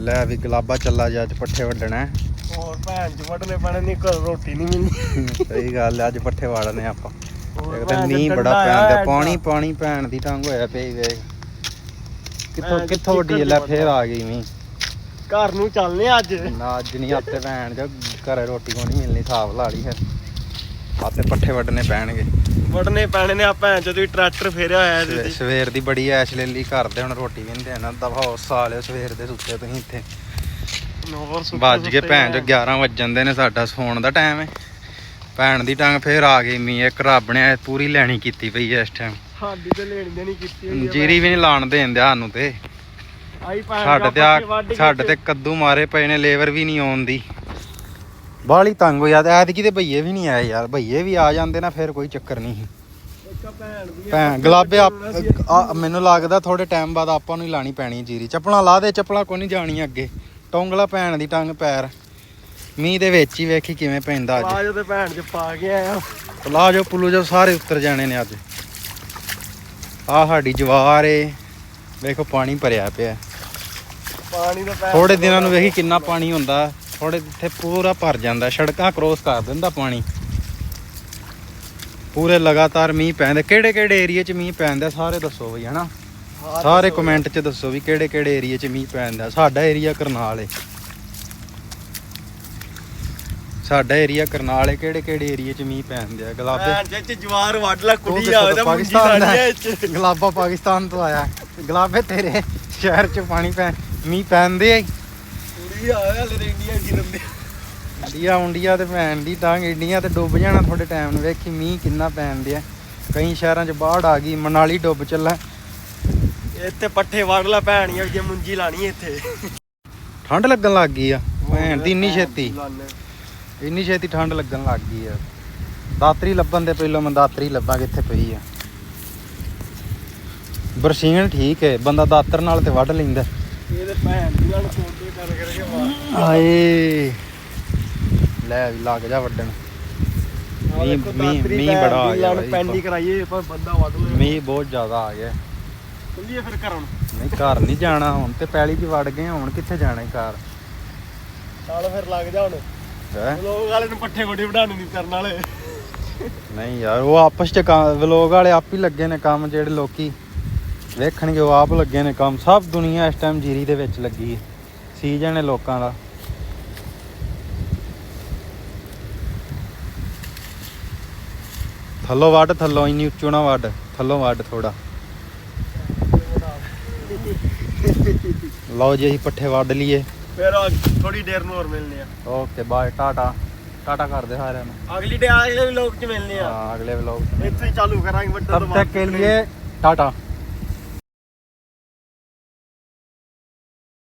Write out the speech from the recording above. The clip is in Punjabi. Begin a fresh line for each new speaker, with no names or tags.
ਲੈ ਵੀ ਗਲਾਬਾ ਚੱਲਾ ਜਾ ਅੱਜ ਪੱਠੇ ਵੱਢਣਾ।
ਹੋਰ ਭੈਣ ਚ ਵੱਢਨੇ ਪੈਣੇ ਨਹੀਂ ਘਰ ਰੋਟੀ ਨਹੀਂ ਮਿਲਣੀ।
ਸਹੀ ਗੱਲ ਹੈ ਅੱਜ ਪੱਠੇ ਵਾੜਨੇ ਆਪਾਂ। ਇੱਕ ਤਾਂ ਮੀਂਹ ਬੜਾ ਪੈਂਦਾ ਪਾਣੀ ਪਾਣੀ ਪੈਣ ਦੀ ਟੰਗ ਹੋਇਆ ਪਈ ਵੇਖ ਕਿੱਥੋਂ ਕਿੱਥੋਂ ਵੱਡੀ ਲੈ ਫੇਰ ਆ ਗਈ ਮੀਂਹ।
ਘਰ ਨੂੰ ਚੱਲਨੇ ਅੱਜ।
ਨਾ ਅੱਜ ਨਹੀਂ ਹੱਥੇ ਭੈਣ ਜੋ ਘਰੇ ਰੋਟੀ ਕੋ ਨਹੀਂ ਮਿਲਣੀ ਹਿਸਾਬ ਲਾ ਲਈ ਫਿਰ। ਆਤੇ ਪੱਠੇ ਵੱਢਣੇ ਪੈਣਗੇ।
ਵੱਢਨੇ ਪੈਣੇ ਨੇ ਆ ਭੈਣ ਚ ਤੁਸੀਂ ਟਰੈਕਟਰ ਫੇਰਿਆ ਹੋਇਆ ਇਹਦੇ ਤੇ।
ਸਵੇਰ ਦੀ ਬੜੀ ਐਸ਼ ਲੈ ਲਈ ਕਰਦੇ ਹੁਣ ਰੋਟੀ ਵੀ ਨਹੀਂ ਦੇਣਾ ਦਫਾ ਉਸ ਸਾਲਿਓ ਸਵੇਰ ਦੇ ਸੁੱਤੇ ਤੁਸੀਂ ਇੱਥੇ। ਵੱਜ ਗਏ
ਸੁੱਤੇ
ਭੈਣ ਜੋ
ਆ।
11 ਵੱਜਣ ਦੇ ਨੇ ਸਾਡਾ ਸੌਣ ਦਾ ਟਾਈਮ ਹੈ ਭੈਣ ਦੀ ਟੰਗ ਫੇਰ ਆ ਗਈ ਮੀ ਇੱਕ ਰੱਬ ਨੇ ਪੂਰੀ ਲੈਣੀ ਕੀਤੀ ਪਈ ਐ ਇਸ ਟਾਈਮ
ਸਾਡੀ ਤੇ ਲੈਣ ਦੇਣੀ ਕੀਤੀ
ਜੀਰੀ ਵੀ ਨਹੀਂ ਲਾਣ ਦੇਣ ਦਿਆ ਸਾਨੂੰ ਤੇ। ਸਾਡੇ ਤੇ
ਕੇ
ਸਾਡੇ ਤੇ ਕੱਦੂ ਮਾਰੇ ਪਏ ਨੇ ਲੇਬਰ ਵੀ ਨਹੀਂ ਆਉਂਦੀ ਬਾਹਲੀ ਤੰਗ ਹੋਇਆ ਤੇ ਐਤਕੀ ਤੇ ਭਈਏ ਵੀ ਨਹੀਂ ਆਏ ਯਾਰ। ਭਈਏ ਵੀ ਆ ਜਾਂਦੇ ਨਾ ਫਿਰ ਕੋਈ ਚੱਕਰ ਨਹੀਂ।
ਭੈਣ
ਗਲਾਬੇ ਆਪ- ਮੈਨੂੰ ਲੱਗਦਾ ਥੋੜੇ ਟਾਈਮ ਬਾਅਦ ਆਪਾਂ ਨੂੰ ਹੀ ਲਾਣੀ ਪੈਣੀ ਜੀਰੀ। ਚੱਪਲਾਂ ਲਾ ਦੇ ਚੱਪਲਾਂ ਕੋਈ ਨਹੀਂ ਜਾਣੀ ਅੱਗੇ। ਟੌਂਗਲਾ ਭੈਣ ਦੀ ਟੰਗ ਪੈਰ। ਮੀਂਹ ਦੇ ਵਿੱਚ ਹੀ ਵੇਖੀ ਕਿਵੇਂ ਪੈਂਦਾ ਅੱਜ।
ਆਜੋ ਤੇ ਭੈਣ ਚ ਪਾ ਕੇ ਆਇਆ।
ਪਲਾਜੋ ਪੁਲੂਜੋ ਸਾਰੇ ਉੱਤਰ ਜਾਣੇ ਨੇ ਅੱਜ। ਆ ਸਾਡੀ ਜਵਾਰ ਏ। ਵੇਖੋ ਪਾਣੀ ਭਰਿਆ ਪਿਆ।
ਪਾਣੀ ਦਾ
ਥੋੜੇ ਦਿਨਾਂ ਨੂੰ ਵੇਖੀ ਕਿੰਨਾ ਪਾਣੀ ਹੁੰਦਾ। ਥੋੜੇ ਇੱਥੇ ਪੂਰਾ ਭਰ ਜਾਂਦਾ ਸੜਕਾਂ ਕ੍ਰੋਸ ਕਰ ਦਿੰਦਾ ਪਾਣੀ। ਪੂਰੇ ਲਗਾਤਾਰ ਮੀਂਹ ਪੈਂਦੇ। ਕਿਹੜੇ ਕਿਹੜੇ ਏਰੀਆ 'ਚ ਮੀਂਹ ਪੈਂਦਾ ਸਾਰੇ ਦੱਸੋ ਬਈ ਹਨਾ? ਸਾਰੇ। ਕਮੈਂਟ 'ਚ ਦੱਸੋ ਵੀ ਕਿਹੜੇ ਕਿਹੜੇ ਏਰੀਆ 'ਚ ਮੀਂਹ ਪੈਂਦਾ। ਸਾਡਾ ਏਰੀਆ ਕਰਨਾਲ ਏ। ਸਾਡਾ ਏਰੀਆ ਕਰਨਾਲ ਏ। ਕਿਹੜੇ ਕਿਹੜੇ ਏਰੀਆ 'ਚ ਮੀਂਹ ਪੈਂਦੇ ਆ ਗਲਾਬੇ
ਭੈਣ ਚ ਚ ਜਵਾਰ ਵੱਢ ਲੈ ਕੁੜੀ
ਕਿੱਥੋਂ
ਆਵੇ
ਦਾ
ਤਾਂ ਮੁੰਜੀ
ਪਾਕਿਸਤਾਨ ਦਾ।
ਸਾਡੀ
ਹੈ?
ਇਹ ਚ
ਗਲਾਬਾ ਪਾਕਿਸਤਾਨ ਤੋਂ ਆਇਆ। ਗਲਾਬੇ ਤੇਰੇ ਸ਼ਹਿਰ 'ਚ ਪਾਣੀ ਪੈ ਮੀਂਹ ਪੈਂਦੇ ਆ।
ਇੰਡੀਆ ਦੇ
ਇੰਡੀਆ ਤੇ ਭੈਣ ਦੀ ਟਾਂਗ ਇੰਡੀਆ ਤੇ ਡੁੱਬ ਜਾਣਾ ਥੋੜੇ ਟਾਈਮ ਨੂੰ। ਵੇਖੀ ਮੀਂਹ ਕਿੰਨਾ ਪੈਂਦੇ ਆ ਕਈ ਸ਼ਹਿਰਾਂ 'ਚ ਬਾੜ ਆ ਗਈ ਮਨਾਲੀ ਡੁੱਬ ਚੱਲਾ
ਇੱਥੇ ਪੱਠੇ ਵੱਢ ਲੈ ਭੈਣ ਯਾਰ ਜੇ ਮੁੰਜੀ ਲਾਣੀ ਇੱਥੇ।
ਠੰਡ ਲੱਗਣ ਲੱਗ ਗਈ ਆ। ਭੈਣ ਦੀ ਇੰਨੀ ਛੇਤੀ। ਇੰਨੀ ਛੇਤੀ ਠੰਡ ਲੱਗਣ ਲੱਗ ਗਈ ਆ। ਦਾਤਰੀ ਲੱਭਣ ਦੇ ਪਹਿਲਾਂ ਮੈਂ ਦਾਤਰੀ ਲੱਭਾਂ ਕਿੱਥੇ ਪਈ ਆ। ਬਰਸੀਨ ਠੀਕ ਹੈ ਬੰਦਾ ਦਾਤਰ ਨਾਲ ਤੇ ਵੱਢ ਲੈਂਦਾ।
ਇਹਦੇ ਭੈਣ ਦੀ ਨਾਲ ਕੋਟੇ ਕਰ ਕਰਕੇ ਮਾਰ
ਆਏ ਲੈ ਵੀ ਲੱਗ ਜਾ ਵੱਢਣ
ਆਹ
ਮੀਂਹ-
ਦੇਖੋ
ਮੀਂਹ-
ਦਾਤਰੀ
ਮੀਂਹ
ਭੈਣ
ਬੜਾ ਆ
ਦੀ
ਗਿਆ
ਨਾਲ
ਬਾਈ।
ਪੈਂਡੀ ਕਰਾਈਏ ਪਰ ਬੰਦਾ ਵੱਢ ਲੈ
ਮੀਂਹ ਬਹੁਤ ਜ਼ਿਆਦਾ ਆ ਗਿਆ।
ਚੱਲੀਏ ਫਿਰ ਘਰੋਂ।
ਨਹੀਂ ਘਰ ਨਹੀਂ ਜਾਣਾ ਹੁਣ ਤੇ ਪੈਲੀ 'ਚ ਵੜ ਗਏ ਹੁਣ ਕਿੱਥੇ ਜਾਣਾ ਘਰ?
ਚੱਲ ਫਿਰ ਲੱਗ ਜਾ ਹੁਣ।
ਹੈ?
ਲੋਕ ਵਾਲੇ ਨੂੰ ਪੱਠੇ ਗੋਡੇ ਵਢਾਣੇ ਨਹੀਂ ਕਰਨ ਵਾਲੇ।
ਨਹੀਂ ਯਾਰ ਉਹ ਆਪਸ 'ਚ ਵਲੋਗ ਵਾਲੇ ਆਪ ਹੀ ਲੱਗੇ ਨੇ ਕੰਮ ਜਿਹੜੇ ਲੋਕੀ ਵੇਖਣਗੇ ਉਹ ਆਪ ਲੱਗੇ ਨੇ ਕੰਮ। ਸਭ ਦੁਨੀਆ ਇਸ ਟਾਈਮ ਜੀਰੀ ਦੇ ਵਿੱਚ ਲੱਗੀ ਹੈ। ਸੀਜ਼ਨ ਹੈ ਲੋਕਾਂ ਦਾ। ਥੱਲੋਂ ਵੱਢ ਥੱਲੋਂ ਇੰਨੀ ਉੱਚੋ ਨਾ ਵੱਢ। ਥੱਲੋਂ ਵੱਢ ਥੋੜਾ ਲਓ ਜੀ ਅਸੀਂ ਪੱਠੇ ਵੱਢ ਲਈਏ।
ਫਿਰ ਥੋੜੀ ਦੇਰ ਨੂੰ ਹੋਰ ਮਿਲਨੇ ਆ।
Okay bye Tata. ਟਾਟਾ ਕਰਦੇ ਸਾਰਿਆਂ ਨੂੰ।
ਅਗਲੀ ਡੇ ਅਗਲੇ ਵਲੌਗ ਚ ਮਿਲਨੇ ਆ।
ਹਾਂ ਅਗਲੇ ਵਲੌਗ
ਇੱਥੇ ਚਾਲੂ ਕਰਾਂਗੇ ਵੱਡਾ
ਤਬ ਤੱਕ ਕੇ ਲਈ ਟਾਟਾ।